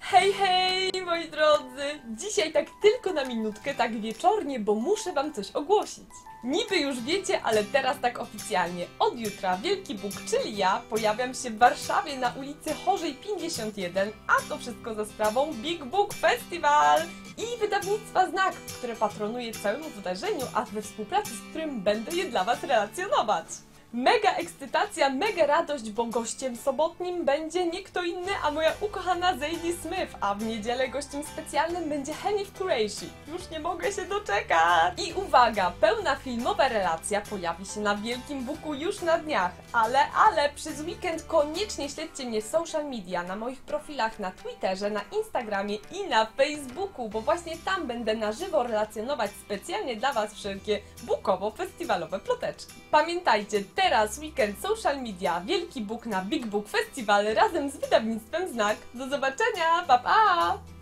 Hej, hej, moi drodzy! Dzisiaj tak tylko na minutkę, tak wieczornie, bo muszę wam coś ogłosić. Niby już wiecie, ale teraz tak oficjalnie. Od jutra Wielki Bóg, czyli ja, pojawiam się w Warszawie na ulicy Chorzej 51, a to wszystko za sprawą Big Book Festival i wydawnictwa Znak, które patronuje całemu wydarzeniu, a we współpracy z którym będę je dla was relacjonować. Mega ekscytacja, mega radość, bo gościem sobotnim będzie nie kto inny, a moja ukochana Zadie Smith, a w niedzielę gościem specjalnym będzie Hanif Kureishi. Już nie mogę się doczekać! I uwaga, pełna filmowa relacja pojawi się na Wielkim Buku już na dniach, ale, ale przez weekend koniecznie śledźcie mnie w social media, na moich profilach na Twitterze, na Instagramie i na Facebooku, bo właśnie tam będę na żywo relacjonować specjalnie dla Was wszelkie bukowo-festiwalowe ploteczki. Pamiętajcie, teraz weekend social media, Wielki Bóg na Big Book Festival razem z wydawnictwem Znak. Do zobaczenia, pa pa!